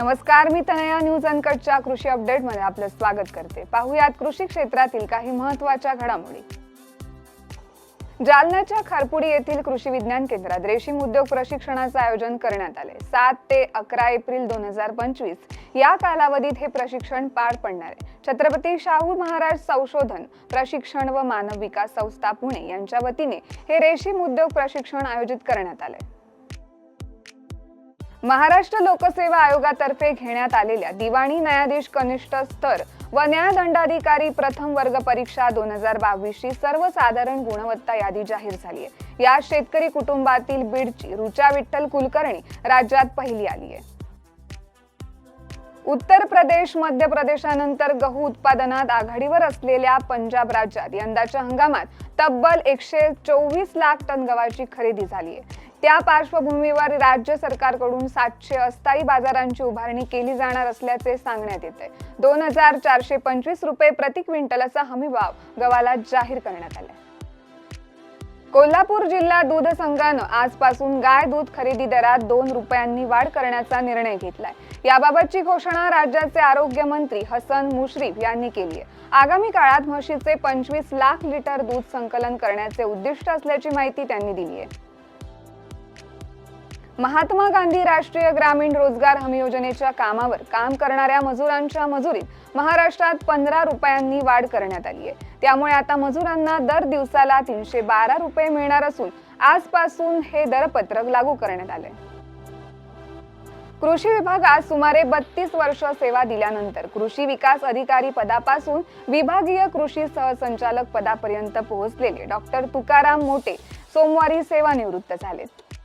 नमस्कार मी तनया न्यूज अनकटच्या कृषी अपडेटमध्ये आपलं स्वागत करते. पाहुयात कृषी क्षेत्रातील काही महत्त्वाच्या घडामोडी. जालन्याच्या खारपुडी येथील कृषी विज्ञान केंद्रात रेशीम उद्योग प्रशिक्षणाचं आयोजन करण्यात आले सात ते अकरा एप्रिल दोन हजार पंचवीस या कालावधीत हे प्रशिक्षण पार पडणार आहे. छत्रपती शाहू महाराज संशोधन प्रशिक्षण व मानव विकास संस्था पुणे यांच्या वतीने हे रेशीम उद्योग प्रशिक्षण आयोजित करण्यात आले महाराष्ट्र लोकसेवा आयोगातर्फे घेण्यात आलेल्या दिवाणी न्यायाधीश कनिष्ठ स्तर व न्यायदंडाधिकारी प्रथम वर्ग परीक्षा दोन हजार बावीसची सर्वसाधारण गुणवत्ता यादी जाहीर झाली आहे. या शेतकरी कुटुंबातील बीडची रुचा विठ्ठल कुलकर्णी राज्यात पहिली आली आहे. उत्तर प्रदेश मध्य प्रदेशानंतर गहू उत्पादनात आघाडीवर असलेल्या पंजाब राज्यात यंदाच्या हंगामात तब्बल एकशे चोवीस लाख टन गव्हाची खरेदी झाली आहे. त्या पार्श्वभूमीवर राज्य सरकारकडून सातशे अस्थायी बाजारांची उभारणी केली जाणार असल्याचे सांगण्यात येते दोन हजार चारशे पंचवीस रुपये प्रति क्विंटल असा हमीभाव गव्हाला जाहीर करण्यात आला कोल्हापूर जिल्हा दूध संघानं आजपासून गाय दूध खरेदी दरात दोन रुपयांनी वाढ करण्याचा निर्णय घेतलाय. याबाबतची घोषणा राज्याचे आरोग्य मंत्री हसन मुश्रीफ यांनी केली आहे. आगामी काळात म्हशीचे पंचवीस लाख लिटर दूध संकलन करण्याचे उद्दिष्ट असल्याची माहिती त्यांनी दिली आहे. महात्मा गांधी राष्ट्रीय ग्रामीण रोजगार हमी योजनेच्या कामावर काम करणाऱ्या मजुरांच्या मजुरीत महाराष्ट्रात पंधरा रुपयांनी वाढ करण्यात आली आहे. त्यामुळे आता मजुरांना दर दिवसाला तीनशे बारा रुपये मिळणार असून आजपासून हे दरपत्रक लागू करण्यात आले कृषी विभागात सुमारे बत्तीस वर्ष सेवा दिल्यानंतर कृषी विकास अधिकारी पदापासून विभागीय कृषी सहसंचालक पदापर्यंत पोहोचलेले डॉक्टर तुकाराम मोटे सोमवारी सेवानिवृत्त झालेत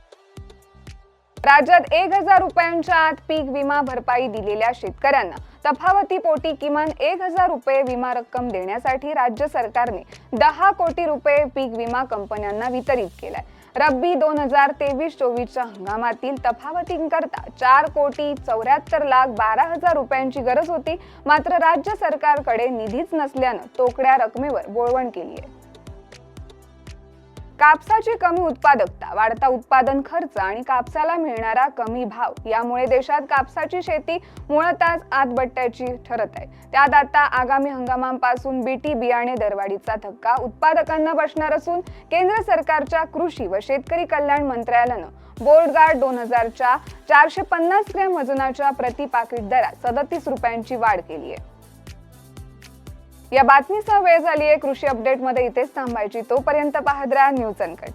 राज्यात एक हजार रुपयांच्या आत पीक विमा भरपाई दिलेल्या शेतकऱ्यांना तफावती पोटी किमान एक हजार रुपये विमा रक्कम देण्यासाठी राज्य सरकारने दहा कोटी रुपये पीक विमा कंपन्यांना वितरित केलाय. रब्बी दोन हजार तेवीस चोवीसच्या हंगामातील तफावतींकरता चार कोटी चौऱ्याहत्तर लाख बारा हजार रुपयांची गरज होती मात्र राज्य सरकारकडे निधीच नसल्यानं तोकड्या रकमेवर बोळवण केली आहे कापसाची कमी उत्पादकता वाढता उत्पादन खर्च आणि कापसाला मिळणारा कमी भाव यामुळे देशात कापसाची शेती मुळातच आतबट्ट्याची ठरत आहे. त्यात आता आगामी हंगामापासून बीटी बियाणे दरवाढीचा धक्का उत्पादकांना बसणार असून केंद्र सरकारच्या कृषी व शेतकरी कल्याण मंत्रालयानं बोर्डगार्ड दोन हजारच्या चारशे पन्नास ग्रॅम वजनाच्या प्रति पाकिट दरात सदतीस रुपयांची वाढ केली आहे. या बातमीसह वेळ झाली आहे कृषी अपडेटमध्ये इथेच थांबायची. तोपर्यंत पाहत राहा न्यूज अनकट.